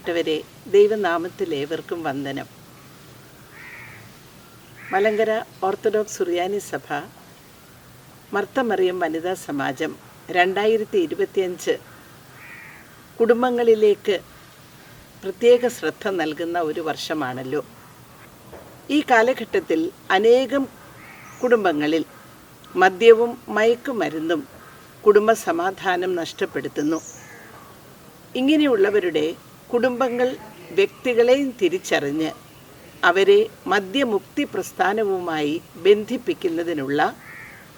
പ്രിയപ്പെട്ടവരെ ദൈവനാമത്തിൽ ഏവർക്കും വന്ദനം. മലങ്കര ഓർത്തഡോക്സ് സുറിയാനി സഭ മർത്തമറിയം വനിതാ സമാജം രണ്ടായിരത്തി ഇരുപത്തിയഞ്ച് കുടുംബങ്ങളിലേക്ക് പ്രത്യേക ശ്രദ്ധ നൽകുന്ന ഒരു വർഷമാണല്ലോ. ഈ കാലഘട്ടത്തിൽ അനേകം കുടുംബങ്ങളിൽ മദ്യവും മയക്കുമരുന്നും കുടുംബ സമാധാനം നഷ്ടപ്പെടുത്തുന്നു. ഇങ്ങനെയുള്ളവരുടെ കുടുംബങ്ങൾ വ്യക്തികളെയും തിരിച്ചറിഞ്ഞ് അവരെ മദ്യമുക്തി പ്രസ്ഥാനവുമായി ബന്ധിപ്പിക്കുന്നതിനുള്ള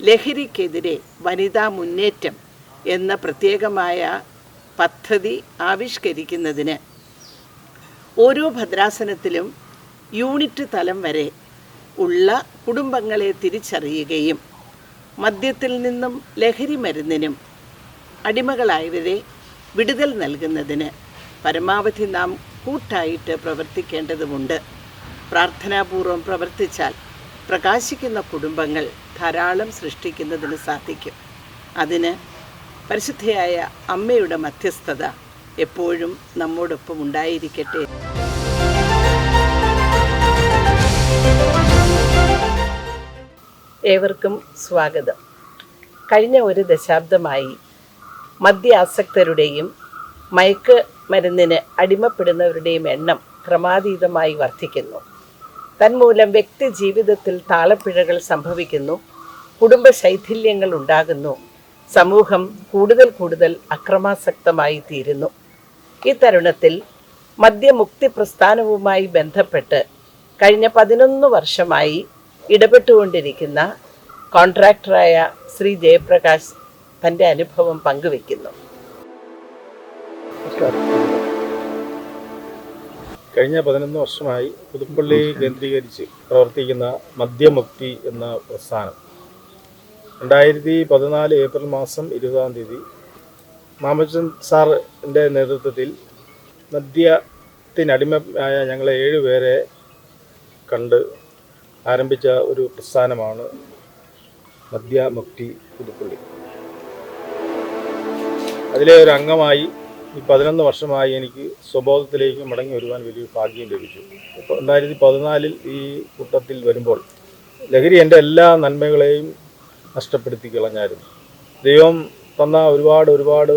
ലഹരിക്കെതിരെ വനിതാ മുന്നേറ്റം എന്ന പ്രത്യേകമായ പദ്ധതി ആവിഷ്കരിക്കുന്നതിന് ഓരോ ഭദ്രാസനത്തിലും യൂണിറ്റ് തലം വരെ ഉള്ള കുടുംബങ്ങളെ തിരിച്ചറിയുകയും മദ്യത്തിൽ നിന്നും ലഹരി മരുന്നിനും അടിമകളായവരെ വിടുതൽ നൽകുന്നതിന് പരമാവധി നാം കൂട്ടായിട്ട് പ്രവർത്തിക്കേണ്ടതുമുണ്ട്. പ്രാർത്ഥനാപൂർവം പ്രവർത്തിച്ചാൽ പ്രകാശിക്കുന്ന കുടുംബങ്ങൾ ധാരാളം സൃഷ്ടിക്കുന്നതിന് സാധിക്കും. അതിന് പരിശുദ്ധയായ അമ്മയുടെ മധ്യസ്ഥത എപ്പോഴും നമ്മോടൊപ്പം ഉണ്ടായിരിക്കട്ടെ. ഏവർക്കും സ്വാഗതം. കഴിഞ്ഞ ഒരു ദശാബ്ദമായി മദ്യാസക്തരുടെയും മയക്ക് മരുന്നിന് അടിമപ്പെടുന്നവരുടെയും എണ്ണം ക്രമാതീതമായി വർദ്ധിക്കുന്നു. തന്മൂലം വ്യക്തി ജീവിതത്തിൽ താളപ്പിഴകൾ സംഭവിക്കുന്നു കുടുംബ ശൈഥില്യങ്ങൾ ഉണ്ടാകുന്നു സമൂഹം കൂടുതൽ കൂടുതൽ അക്രമാസക്തമായി തീരുന്നു. ഈ തരുണത്തിൽ മദ്യമുക്തി പ്രസ്ഥാനവുമായി ബന്ധപ്പെട്ട് കഴിഞ്ഞ പതിനൊന്ന് വർഷമായി ഇടപെട്ടുകൊണ്ടിരിക്കുന്ന കോൺട്രാക്ടറായ ശ്രീ ജയപ്രകാശ് തന്റെ അനുഭവം പങ്കുവെക്കുന്നു കഴിഞ്ഞ പതിനൊന്ന് വർഷമായി പുതുപ്പള്ളി കേന്ദ്രീകരിച്ച് പ്രവർത്തിക്കുന്ന മദ്യമുക്തി എന്ന പ്രസ്ഥാനം. രണ്ടായിരത്തി പതിനാല് ഏപ്രിൽ മാസം ഇരുപതാം തീയതി മാമച്ചൻ സാറിന്റെ നേതൃത്വത്തിൽ മദ്യത്തിനടിമയായ ഞങ്ങളെ ഏഴുപേരെ കണ്ട് ആരംഭിച്ച ഒരു പ്രസ്ഥാനമാണ് മദ്യമുക്തി പുതുപ്പള്ളി. അതിലെ ഒരു അംഗമായി ഈ പതിനൊന്ന് വർഷമായി എനിക്ക് സ്വബോധത്തിലേക്ക് മടങ്ങി വരുവാൻ വലിയൊരു ഭാഗ്യം ലഭിച്ചു. രണ്ടായിരത്തി പതിനാലിൽ ഈ കൂട്ടത്തിൽ വരുമ്പോൾ ലഹരി എന്റെ എല്ലാ നന്മകളെയും നഷ്ടപ്പെടുത്തി കളഞ്ഞായിരുന്നു. ദൈവം തന്ന ഒരുപാട് ഒരുപാട്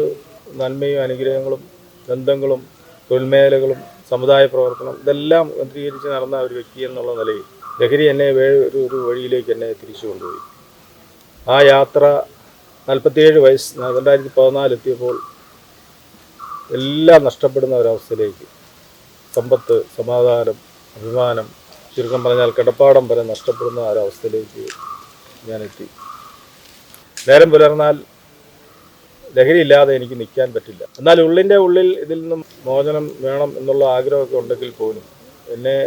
നന്മയും അനുഗ്രഹങ്ങളും ബന്ധങ്ങളും തൊഴിൽമേഖലകളും സമുദായ പ്രവർത്തനം ഇതെല്ലാം കേന്ദ്രീകരിച്ച് നടന്ന ഒരു വ്യക്തി എന്നുള്ള നിലയിൽ ലഹരി എന്നെ ഒരു ഒരു വഴിയിലേക്ക് എന്നെ തിരിച്ചു കൊണ്ടുപോയി. ആ യാത്ര നാൽപ്പത്തിയേഴ് വയസ്സ് രണ്ടായിരത്തി പതിനാല് എത്തിയപ്പോൾ എല്ലാം നഷ്ടപ്പെടുന്ന ഒരവസ്ഥയിലേക്ക്. സമ്പത്ത് സമാധാനം അഭിമാനം ചുരുക്കം പറഞ്ഞാൽ കിടപ്പാടം വരെ നഷ്ടപ്പെടുന്ന ഒരവസ്ഥയിലേക്ക് ഞാനെത്തി നേരം പുലർന്നാൽ ലഹരിയില്ലാതെ എനിക്ക് നിൽക്കാൻ പറ്റില്ല. എന്നാൽ ഉള്ളിന്റെ ഉള്ളിൽ ഇതിൽ നിന്നും മോചനം വേണം എന്നുള്ള ആഗ്രഹമൊക്കെ ഉണ്ടെങ്കിൽ പോലും എന്നെ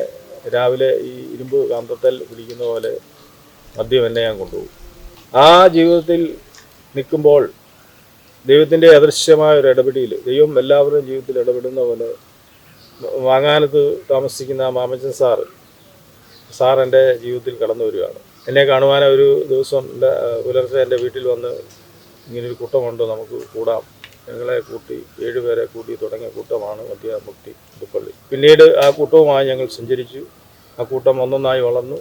രാവിലെ ഈ ഇരുമ്പ് കാന്തത്തൽ പിടിക്കുന്ന പോലെ മദ്യം എന്നെ ഞാൻ കൊണ്ടുപോകും. ആ ജീവിതത്തിൽ നിൽക്കുമ്പോൾ ദൈവത്തിന്റെ അദൃശ്യമായ ഒരു ഇടപെടിയിൽ ദൈവം എല്ലാവരുടെയും ജീവിതത്തിൽ ഇടപെടുന്ന പോലെ വാങ്ങാനത്ത് താമസിക്കുന്ന മാമച്ചൻ സാറ് സാർ എന്റെ ജീവിതത്തിൽ കടന്നു വരികയാണ്. എന്നെ കാണുവാൻ ഒരു ദിവസം എന്റെ പുലർച്ചെ എന്റെ വീട്ടിൽ വന്ന് ഇങ്ങനൊരു കൂട്ടമുണ്ട് നമുക്ക് കൂടാം. ഞങ്ങളെ കൂട്ടി ഏഴുപേരെ കൂട്ടി തുടങ്ങിയ കൂട്ടമാണ് മധ്യമുക്തി പുതുപ്പള്ളി. പിന്നീട് ആ കൂട്ടവുമായി ഞങ്ങൾ സഞ്ചരിച്ചു. ആ കൂട്ടം ഒന്നൊന്നായി വളർന്നു.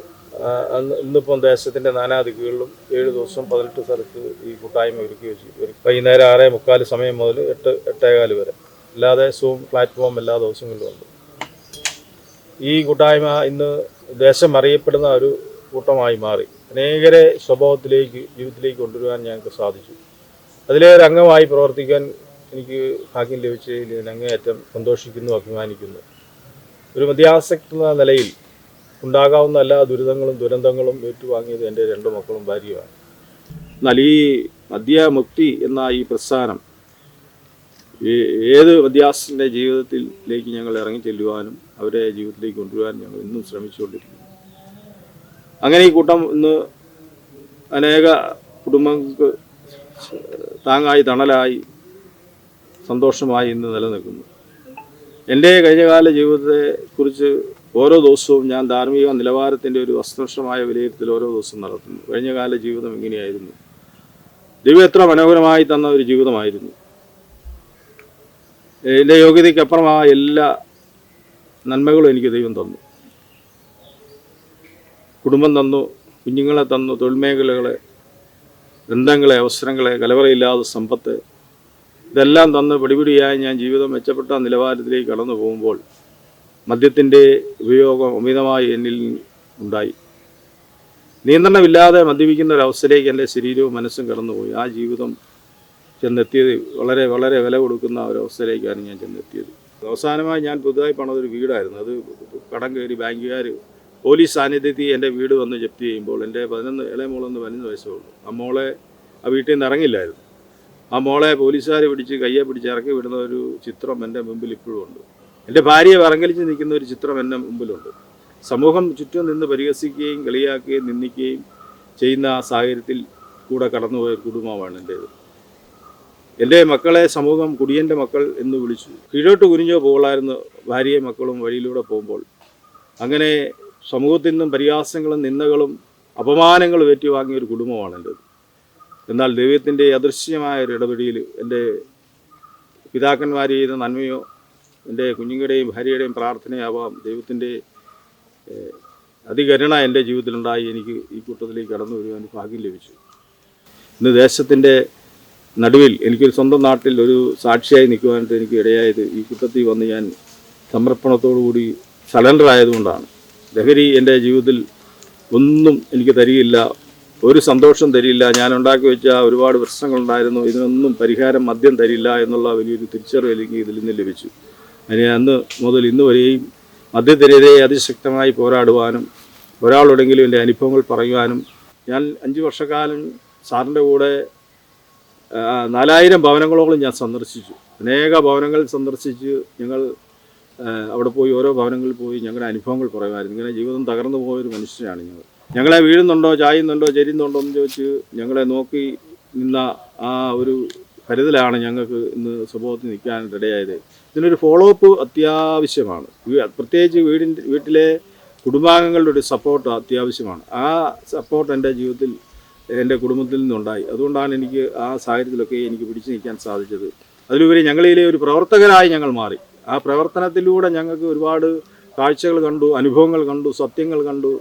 ഇന്നിപ്പം ദേശത്തിന്റെ നാനാ ദിക്കുകളിലും ഏഴ് ദിവസം പതിനെട്ട് സ്ഥലത്ത് ഈ കൂട്ടായ്മ ഒരുക്കി വെച്ചു വൈകുന്നേരം ആറേ മുക്കാൽ സമയം മുതൽ എട്ട് എട്ടേകാൽ വരെ. അല്ലാതെ സൂം പ്ലാറ്റ്ഫോം എല്ലാ ദിവസങ്ങളിലും ഉണ്ട്. ഈ കൂട്ടായ്മ ഇന്ന് ദേശം അറിയപ്പെടുന്ന ഒരു കൂട്ടമായി മാറി. അനേകരെ സ്വഭാവത്തിലേക്ക് ജീവിതത്തിലേക്ക് കൊണ്ടുവരുവാൻ ഞങ്ങൾക്ക് സാധിച്ചു. അതിലെ ഒരു അംഗമായി പ്രവർത്തിക്കാൻ എനിക്ക് ഭാഗ്യം ലഭിച്ചതിൽ ഞാൻ അങ്ങേയറ്റം സന്തോഷിക്കുന്നു അഭിമാനിക്കുന്നു. ഒരു മധ്യാസക്ത നിലയിൽ ഉണ്ടാകാവുന്ന എല്ലാ ദുരിതങ്ങളും ദുരന്തങ്ങളും ഏറ്റുവാങ്ങിയത് എന്റെ രണ്ട് മക്കളും ഭാര്യയുമാണ്. എന്നാൽ ഈ മദ്യമുക്തി എന്ന ഈ പ്രസ്ഥാനം ഏത് മദ്യാസിന്റെ ജീവിതത്തിലേക്ക് ഞങ്ങൾ ഇറങ്ങി ചെല്ലുവാനും അവരെ ജീവിതത്തിലേക്ക് കൊണ്ടുവരാനും ഞങ്ങൾ ഇന്നും ശ്രമിച്ചുകൊണ്ടിരിക്കുന്നു. അങ്ങനെ ഈ കൂട്ടം ഇന്ന് അനേക കുടുംബങ്ങൾക്ക് താങ്ങായി തണലായി സന്തോഷമായി ഇന്ന് നിലനിൽക്കുന്നു. എന്റെ കഴിഞ്ഞകാല ജീവിതത്തെക്കുറിച്ച് ഓരോ ദിവസവും ഞാൻ ധാർമ്മിക നിലവാരത്തിന്റെ ഒരു വസ്തുനിഷ്ഠമായ വിലയിരുത്തൽ ഓരോ ദിവസവും നടത്തുന്നു. കഴിഞ്ഞകാല ജീവിതം ഇങ്ങനെയായിരുന്നു. ദൈവം എത്ര മനോഹരമായി തന്ന ഒരു ജീവിതമായിരുന്നു. എന്റെ യോഗ്യതയ്ക്കപ്പുറം ആ എല്ലാ നന്മകളും എനിക്ക് ദൈവം തന്നു. കുടുംബം തന്നു കുഞ്ഞുങ്ങളെ തന്നു തൊഴിൽ മേഖലകളെ ബന്ധങ്ങളെ അവസരങ്ങളെ കലവറയില്ലാതെ സമ്പത്ത് ഇതെല്ലാം തന്ന് പിടിപിടിയായി ഞാൻ ജീവിതം മെച്ചപ്പെട്ട നിലവാരത്തിലേക്ക് കടന്നു പോകുമ്പോൾ മദ്യത്തിന്റെ ഉപയോഗം അമിതമായി എന്നിൽ ഉണ്ടായി. നിയന്ത്രണമില്ലാതെ മദ്യപിക്കുന്ന ഒരവസ്ഥയിലേക്ക് എന്റെ ശരീരവും മനസ്സും കടന്നുപോയി. ആ ജീവിതം ചെന്നെത്തിയത് വളരെ വളരെ വില കൊടുക്കുന്ന ഒരവസ്ഥയിലേക്കാണ് ഞാൻ ചെന്നെത്തിയത്. അവസാനമായി ഞാൻ പുതുതായി പണതൊരു വീടായിരുന്നു. അത് കടം കയറി ബാങ്കുകാർ പോലീസ് സാന്നിധ്യത്തിൽ എന്റെ വീട് വന്ന് ജപ്തി ചെയ്യുമ്പോൾ എന്റെ പതിനൊന്ന് ഇളയ മോളൊന്ന് പതിനൊന്ന് വയസ്സേ ഉള്ളൂ. ആ മോളെ ആ വീട്ടിൽ നിന്ന് ഇറങ്ങില്ലായിരുന്നു. ആ മോളെ പോലീസുകാർ പിടിച്ച് കയ്യെ പിടിച്ച് ഇറക്കി വിടുന്ന ഒരു ചിത്രം എന്റെ മുമ്പിൽ ഇപ്പോഴും ഉണ്ട്. എന്റെ ഭാര്യയെ വറങ്കലിച്ച് നിൽക്കുന്ന ഒരു ചിത്രം എന്റെ മുമ്പിലുണ്ട്. സമൂഹം ചുറ്റും നിന്ന് പരിഹസിക്കുകയും കളിയാക്കുകയും നിന്ദിക്കുകയും ചെയ്യുന്ന ആ സാഹചര്യത്തിൽ കൂടെ കടന്നുപോയ ഒരു കുടുംബമാണ് എന്റേത് എന്റെ മക്കളെ സമൂഹം കുടിയന്റെ മക്കൾ എന്ന് വിളിച്ചു. കീഴോട്ട് കുനിഞ്ഞോ പോകളായിരുന്നു ഭാര്യയും മക്കളും വഴിയിലൂടെ പോകുമ്പോൾ. അങ്ങനെ സമൂഹത്തിൽ നിന്നും പരിഹാസങ്ങളും നിന്ദകളും അപമാനങ്ങളും ഏറ്റുവാങ്ങിയ ഒരു കുടുംബമാണ് എന്റേത് എന്നാൽ ദൈവത്തിന്റെ അദൃശ്യമായ ഒരു ഇടപെടിയിൽ എന്റെ പിതാക്കന്മാർ ചെയ്ത നന്മയോ എന്റെ കുഞ്ഞുങ്ങളുടെയും ഭാര്യയുടെയും പ്രാർത്ഥനയാവാം. ദൈവത്തിന്റെ അതികരുണ എന്റെ ജീവിതത്തിലുണ്ടായി. എനിക്ക് ഈ കൂട്ടത്തിലേക്ക് കടന്നു വരുവാൻ ഭാഗ്യം ലഭിച്ചു. ഇന്ന് ദേശത്തിന്റെ നടുവിൽ എനിക്കൊരു സ്വന്തം നാട്ടിൽ ഒരു സാക്ഷിയായി നിൽക്കുവാനായിട്ട് എനിക്ക് ഇടയായത് ഈ കൂട്ടത്തിൽ വന്ന് ഞാൻ സമർപ്പണത്തോടു കൂടി സറണ്ടർ ആയതുകൊണ്ടാണ് ലഹരി എന്റെ ജീവിതത്തിൽ ഒന്നും എനിക്ക് തരികയില്ല. ഒരു സന്തോഷം തരില്ല ഞാൻ ഉണ്ടാക്കി വെച്ച ഒരുപാട് പ്രശ്നങ്ങളുണ്ടായിരുന്നു. ഇതിനൊന്നും പരിഹാരം മദ്യം തരില്ല എന്നുള്ള വലിയൊരു തിരിച്ചറിവ് എനിക്ക് ഇതിൽ നിന്ന് ലഭിച്ചു. അതിന് അന്ന് മുതൽ ഇന്ന് വരെയും മദ്യത്തിനെതിരെ അതിശക്തമായി പോരാടുവാനും ഒരാളോടെങ്കിലും എന്റെ അനുഭവങ്ങൾ പറയുവാനും ഞാൻ അഞ്ച് വർഷക്കാലം സാറിന്റെ കൂടെ നാലായിരം ഭവനങ്ങളോളം ഞാൻ സന്ദർശിച്ചു. അനേക ഭവനങ്ങൾ സന്ദർശിച്ച് ഞങ്ങൾ അവിടെ പോയി ഓരോ ഭവനങ്ങളിൽ പോയി ഞങ്ങളുടെ അനുഭവങ്ങൾ പറയുമായിരുന്നു. ഇങ്ങനെ ജീവിതം തകർന്നു പോയൊരു മനുഷ്യനാണ് ഞങ്ങൾ. ഞങ്ങളെ വീഴുന്നുണ്ടോ ചായുന്നുണ്ടോ ചെരിയുന്നുണ്ടോ എന്ന് ചോദിച്ച് ഞങ്ങളെ നോക്കി നിന്ന ആ ഒരു കരുതലാണ് ഞങ്ങൾക്ക് ഇന്ന് സ്വഭാവത്തിൽ നിൽക്കാൻ ഇടയായത് ഇതിനൊരു ഫോളോ അപ്പ് അത്യാവശ്യമാണ് പ്രത്യേകിച്ച് വീടിന്റെ വീട്ടിലെ കുടുംബാംഗങ്ങളുടെ ഒരു സപ്പോർട്ട് അത്യാവശ്യമാണ്. ആ സപ്പോർട്ട് എന്റെ ജീവിതത്തിൽ എന്റെ കുടുംബത്തിൽ നിന്നുണ്ടായി. അതുകൊണ്ടാണ് എനിക്ക് ആ സാഹചര്യത്തിലൊക്കെ എനിക്ക് പിടിച്ചു നിൽക്കാൻ സാധിച്ചത്. അതിലുപരി ഞങ്ങളിലെ ഒരു പ്രവർത്തകരായി ഞങ്ങൾ മാറി. ആ പ്രവർത്തനത്തിലൂടെ ഞങ്ങൾക്ക് ഒരുപാട് കാഴ്ചകൾ കണ്ടു അനുഭവങ്ങൾ കണ്ടു സത്യങ്ങൾ കണ്ടു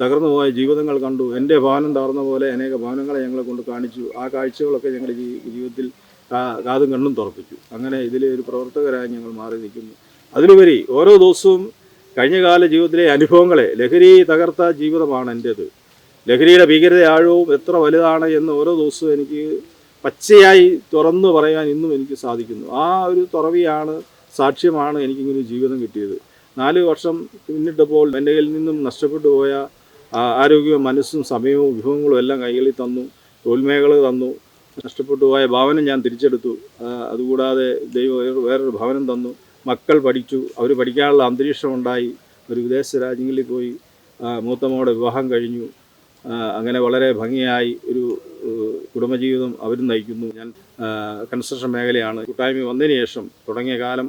തകർന്നു പോയ ജീവിതങ്ങൾ കണ്ടു. എന്റെ ഭവനം തകർന്ന പോലെ അനേക ഭവനങ്ങളെ ഞങ്ങളെ കൊണ്ട് കാണിച്ചു. ആ കാഴ്ചകളൊക്കെ ഞങ്ങളുടെ ജീവിതത്തിൽ കാതും കണ്ണും തുറപ്പിച്ചു. അങ്ങനെ ഇതിലെ ഒരു പ്രവർത്തകരായി ഞങ്ങൾ മാറി നിൽക്കുന്നു. അതിലുപരി ഓരോ ദിവസവും കഴിഞ്ഞകാല ജീവിതത്തിലെ അനുഭവങ്ങളെ ലഹരി തകർത്ത ജീവിതമാണ് എന്റേത് ലഹരിയുടെ ഭീകരത ആഴവും എത്ര വലുതാണ് എന്ന് ഓരോ ദിവസവും എനിക്ക് പച്ചയായി തുറന്നു പറയാൻ ഇന്നും എനിക്ക് സാധിക്കുന്നു. ആ ഒരു തുറവിയാണ് സാക്ഷ്യമാണ് എനിക്കിങ്ങനെ ജീവിതം കിട്ടിയത്. നാല് വർഷം പിന്നിട്ടപ്പോൾ എന്റെ കയ്യിൽ നിന്നും നഷ്ടപ്പെട്ടു പോയ ആരോഗ്യവും മനസ്സും സമയവും വിഭവങ്ങളും എല്ലാം കൈകളിൽ തന്നു തൊഴിൽമേഖല തന്നു. നഷ്ടപ്പെട്ടു പോയ ഭവനം ഞാൻ തിരിച്ചെടുത്തു. അതുകൂടാതെ ദൈവം വേറൊരു ഭവനം തന്നു. മക്കൾ പഠിച്ചു. അവർ പഠിക്കാനുള്ള അന്തരീക്ഷം ഉണ്ടായി ഒരു വിദേശ രാജ്യങ്ങളിൽ പോയി മൂത്തമ്മയുടെ വിവാഹം കഴിഞ്ഞു. അങ്ങനെ വളരെ ഭംഗിയായി ഒരു കുടുംബജീവിതം അവരും നയിക്കുന്നു. ഞാൻ കൺസ്ട്രക്ഷൻ മേഖലയാണ്. കൂട്ടായ്മ വന്നതിന് ശേഷം തുടങ്ങിയ കാലം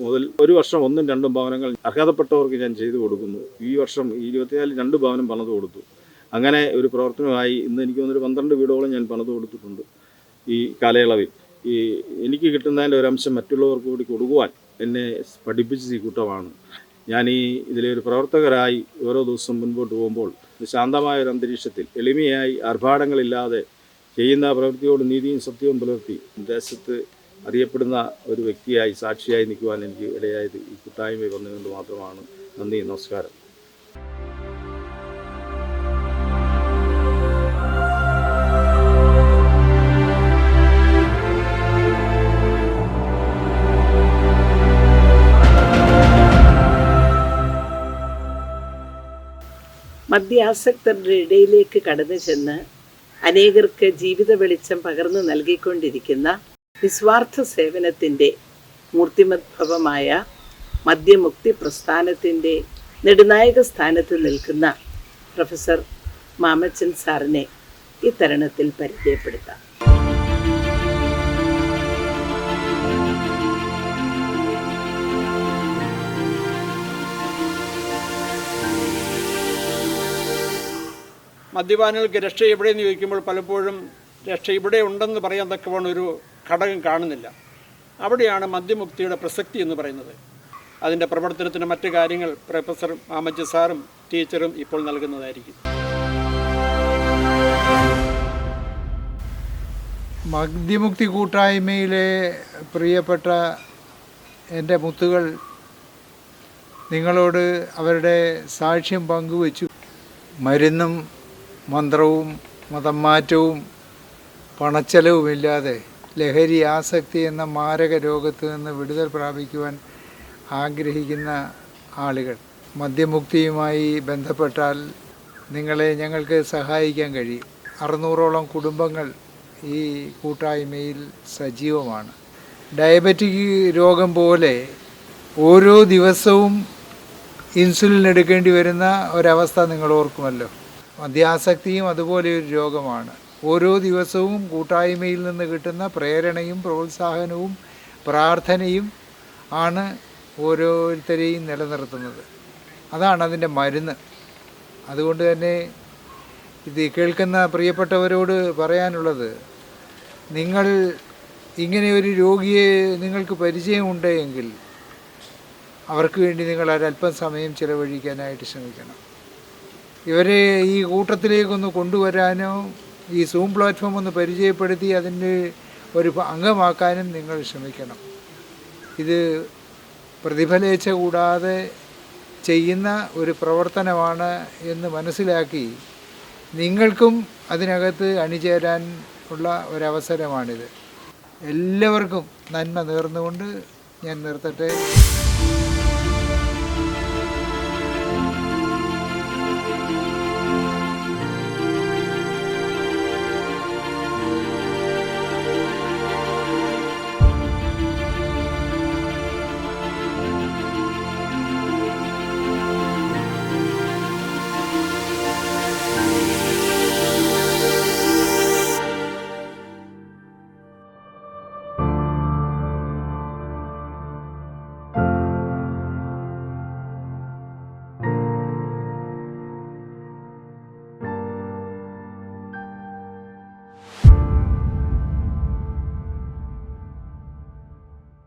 മുതൽ ഒരു വർഷം ഒന്നും രണ്ടും ഭവനങ്ങൾ അർഹതപ്പെട്ടവർക്ക് ഞാൻ ചെയ്തു കൊടുക്കുന്നു. ഈ വർഷം ഇരുപത്തിനാല് രണ്ട് ഭവനം പണിത് കൊടുത്തു. അങ്ങനെ ഒരു പ്രവർത്തനമായി ഇന്ന് എനിക്ക് തോന്നുന്നൊരു പന്ത്രണ്ട് വീടുകളും ഞാൻ പണിത് കൊടുത്തിട്ടുണ്ട് ഈ കാലയളവിൽ. ഈ എനിക്ക് കിട്ടുന്നതിന്റെ ഒരു അംശം മറ്റുള്ളവർക്ക് കൂടി കൊടുക്കുവാൻ എന്നെ പഠിപ്പിച്ചത് ഈ കൂട്ടമാണ്. ഞാൻ ഈ ഇതിലെ ഒരു പ്രവർത്തകരായി ഓരോ ദിവസം മുൻപോട്ട് പോകുമ്പോൾ ശാന്തമായ ഒരു അന്തരീക്ഷത്തിൽ എളിമയായി ആർഭാടങ്ങളില്ലാതെ ചെയ്യുന്ന പ്രവൃത്തിയോട് നീതിയും സത്യവും പുലർത്തി ദേശത്ത് അറിയപ്പെടുന്ന ഒരു വ്യക്തിയായി സാക്ഷിയായി നിൽക്കുവാൻ എനിക്ക് ഇടയായത് ഈ കൂട്ടായ്മ വന്നുകൊണ്ട് മാത്രമാണ്. നന്ദി നമസ്കാരം. മദ്യാസക്തരുടെ ഇടയിലേക്ക് കടന്നു ചെന്ന് അനേകർക്ക് ജീവിത വെളിച്ചം പകർന്നു നൽകിക്കൊണ്ടിരിക്കുന്ന നിസ്വാർത്ഥ സേവനത്തിന്റെ മൂർത്തിമദ്ഭവമായ മദ്യമുക്തി പ്രസ്ഥാനത്തിന്റെ നെടുനായക സ്ഥാനത്ത് നിൽക്കുന്ന പ്രൊഫസർ മാമച്ചൻ സാറിനെ ഈ തരണത്തിൽ പരിചയപ്പെടുത്താം. മദ്യപാനികൾക്ക് രക്ഷ എവിടെയെന്ന് ചോദിക്കുമ്പോൾ പലപ്പോഴും രക്ഷ ഇവിടെ ഉണ്ടെന്ന് പറയാൻ തക്കവണ്ണം ഒരു ഘടകം കാണുന്നില്ല. അവിടെയാണ് മദ്യമുക്തിയുടെ പ്രസക്തി എന്ന് പറയുന്നത്. അതിന്റെ പ്രവർത്തനത്തിന് മറ്റു കാര്യങ്ങൾ പ്രൊഫസർ മാമജ് സാറും ടീച്ചറും ഇപ്പോൾ നൽകുന്നതായിരിക്കും. മദ്യമുക്തി കൂട്ടായ്മയിലെ പ്രിയപ്പെട്ട എന്റെ മുത്തുകൾ നിങ്ങളോട് അവരുടെ സാക്ഷ്യം പങ്കുവച്ചു. മരുന്നും മന്ത്രവും മതം മാറ്റവും പണച്ചെലവുമില്ലാതെ ലഹരി ആസക്തി എന്ന മാരക രോഗത്ത് നിന്ന് വിടുതൽ പ്രാപിക്കുവാൻ ആഗ്രഹിക്കുന്ന ആളുകൾ. മദ്യമുക്തിയുമായി ബന്ധപ്പെട്ടാൽ നിങ്ങളെ ഞങ്ങൾക്ക് സഹായിക്കാൻ കഴിയും. അറുന്നൂറോളം കുടുംബങ്ങൾ ഈ കൂട്ടായ്മയിൽ സജീവമാണ്. ഡയബറ്റിക് രോഗം പോലെ ഓരോ ദിവസവും ഇൻസുലിൻ എടുക്കേണ്ടി വരുന്ന ഒരവസ്ഥ നിങ്ങൾ ഓർക്കുമല്ലോ. മദ്യാസക്തിയും അതുപോലെ ഒരു രോഗമാണ്. ഓരോ ദിവസവും കൂട്ടായ്മയിൽ നിന്ന് കിട്ടുന്ന പ്രേരണയും പ്രോത്സാഹനവും പ്രാർത്ഥനയും ആണ് ഓരോരുത്തരെയും നിലനിർത്തുന്നത്. അതാണ് അതിന്റെ മരുന്ന്. അതുകൊണ്ട് തന്നെ ഇത് കേൾക്കുന്ന പ്രിയപ്പെട്ടവരോട് പറയാനുള്ളത് നിങ്ങൾ ഇങ്ങനെ ഒരു രോഗിയെ നിങ്ങൾക്ക് പരിചയമുണ്ടെങ്കിൽ അവർക്ക് വേണ്ടി നിങ്ങൾ ഒരല്പം സമയം ചിലവഴിക്കാനായിട്ട് ശ്രമിക്കണം. ഇവരെ ഈ കൂട്ടത്തിലേക്കൊന്ന് കൊണ്ടുവരാനോ ഈ സൂം പ്ലാറ്റ്ഫോം ഒന്ന് പരിചയപ്പെടുത്തി അതിന്റെ ഒരു അംഗമാക്കാനും നിങ്ങൾ ശ്രമിക്കണം. ഇത് പ്രതിഫലേച്ഛ കൂടാതെ ചെയ്യുന്ന ഒരു പ്രവർത്തനമാണ് എന്ന് മനസ്സിലാക്കി നിങ്ങൾക്കും അതിനകത്ത് അണിചേരാൻ ഉള്ള ഒരവസരമാണിത്. എല്ലാവർക്കും നന്മ നേർന്നുകൊണ്ട് ഞാൻ നിർത്തട്ടെ.